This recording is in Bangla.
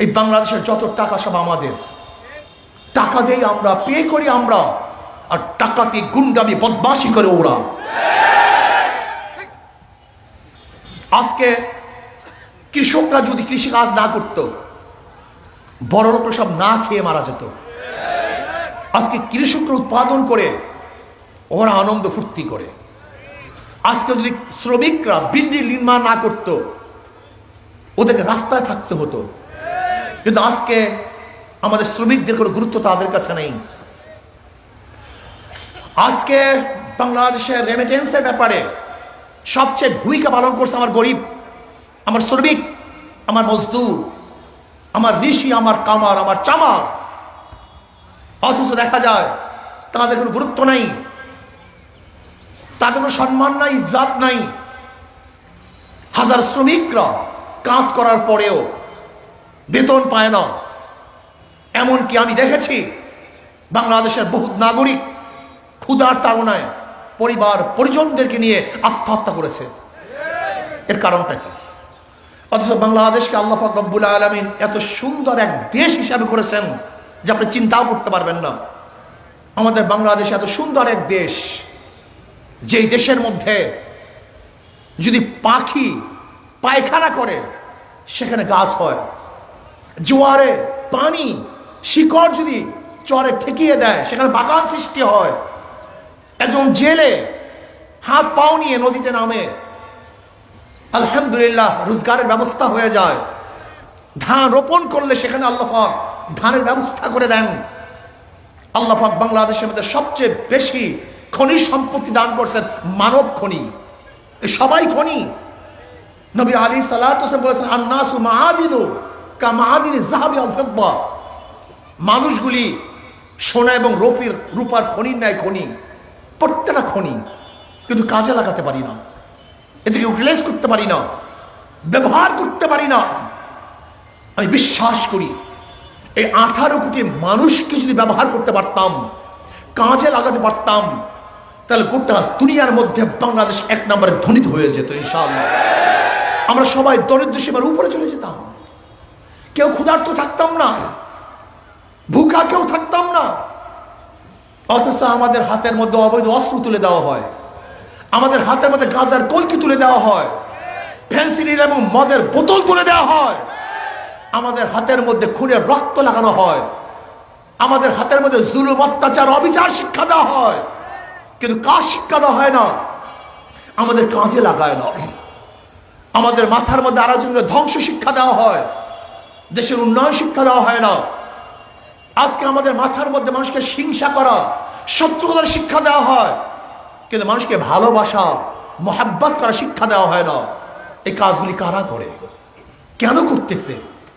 এই বাংলাদেশের যত টাকা সব আমাদের। টাকা দেই আমরা, পে করি আমরা, আর টাকাতে গুন্ডামি, বদমাশি করে ওরা। আজকে কৃষকরা যদি কৃষি কাজ না করত বড় লোকরা সব না খেয়ে মারা যেত। আজকে কৃষকরা উৎপাদন করে, ওরা আনন্দ ফুর্তি করে। আজকে যদি শ্রমিকরা বিল্ডিং নির্মাণ না করত, ওদেরকে রাস্তায় থাকতে হতো। কিন্তু আজকে আমাদের শ্রমিকদের কোনো গুরুত্ব তাদের কাছে নেই। আজকে বাংলাদেশের রেমিটেন্সের ব্যাপারে সবচেয়ে ভূমিকা পালন করছে আমার গরিব, আমার শ্রমিক, আমার মজদুর, আমার ঋষি, আমার কামার, আমার চামার অথচ দেখা যায় তাদের কোনো গুরুত্ব নাই, তাদের কোনো সম্মান নাই, ইজ্জাত নাই। হাজার শ্রমিকরা কাজ করার পরেও বেতন পায় না। এমনকি আমি দেখেছি, বাংলাদেশের বহু নাগরিক ক্ষুধার তাড়নায় পরিবার পরিজনদেরকে নিয়ে আত্মহত্যা করেছে। এর কারণটা কি? অথচ বাংলাদেশকে আল্লাহ রব্বুল আলমিন এত সুন্দর এক দেশ হিসাবে করেছেন যে আপনি চিন্তাও করতে পারবেন না। আমাদের বাংলাদেশ এত সুন্দর এক দেশ, যেই দেশের মধ্যে যদি পাখি পায়খানা করে, সেখানে গাছ হয়। জোয়ারে পানি, শিকড় যদি চরে ঠেকিয়ে দেয়, সেখানে বাগান সৃষ্টি হয়। একজন জেলে হাত পাও নিয়ে নদীতে নামে। আলহামদুলিল্লাহ, রোজগারের ব্যবস্থা হয়ে যায়। ধান রোপণ করলে সেখানে আল্লাহ ধানের ব্যবস্থা করে দেন। আল্লাহ বাংলাদেশের মধ্যে সবচেয়ে বেশি খনিজ সম্পত্তি দান করছেন মানব খনি। সবাই খনি। নবী আলী সালাত বলেছেন, আন্নাসু মাআদিনু কা মাআদিন জাহাবি আল মানুষগুলি সোনা এবং রূপের, রূপার খনির ন্যায় খনি, প্রত্যেকটা খনি কিন্তু কাজে লাগাতে পারি না। এদেরকে ইউটিলাইজ করতে পারি না, ব্যবহার করতে পারি না। আমি বিশ্বাস করি, এই আঠারো কোটি মানুষকে যদি ব্যবহার করতে পারতাম, কাজে লাগাতে পারতাম, তাহলে গোটা দুনিয়ার মধ্যে বাংলাদেশ এক নম্বরে ধ্বনিত হয়ে যেত, ইনশাআল্লাহ। আমরা সবাই দরিদ্র সীমার উপরে চলে যেতাম। কেউ ক্ষুধার্ত থাকতাম না ভুকা কেউ থাকতাম না। অথচ আমাদের হাতের মধ্যে অবৈধ অস্ত্র তুলে দেওয়া হয়। আমাদের হাতের মধ্যে গাজার কলকি তুলে দেওয়া হয়। ফ্যান্সিলিন এবং মদের বোতল তুলে দেওয়া হয়। আমাদের হাতের মধ্যে খুনের রক্ত লাগানো হয়। আমাদের হাতের মধ্যে জুলুম, অত্যাচার, অবিচার শিক্ষা দেওয়া হয়। কিন্তু কাজ শিক্ষা দেওয়া হয় না? আমাদের কাজে লাগায় না। আমাদের মাথার মধ্যে আরেকজনকে ধ্বংস শিক্ষা দেওয়া হয়। দেশের উন্নয়ন শিক্ষা দেওয়া হয় না। আজকে আমাদের মাথার মধ্যে মানুষকে হিংসা করা, শত্রুতার শিক্ষা দেওয়া হয়। কিন্তু মানুষকে ভালোবাসা, মহাব্বত করা শিক্ষা দেওয়া হয় না। এই কাজগুলি কারা করে? কেন করতেছে?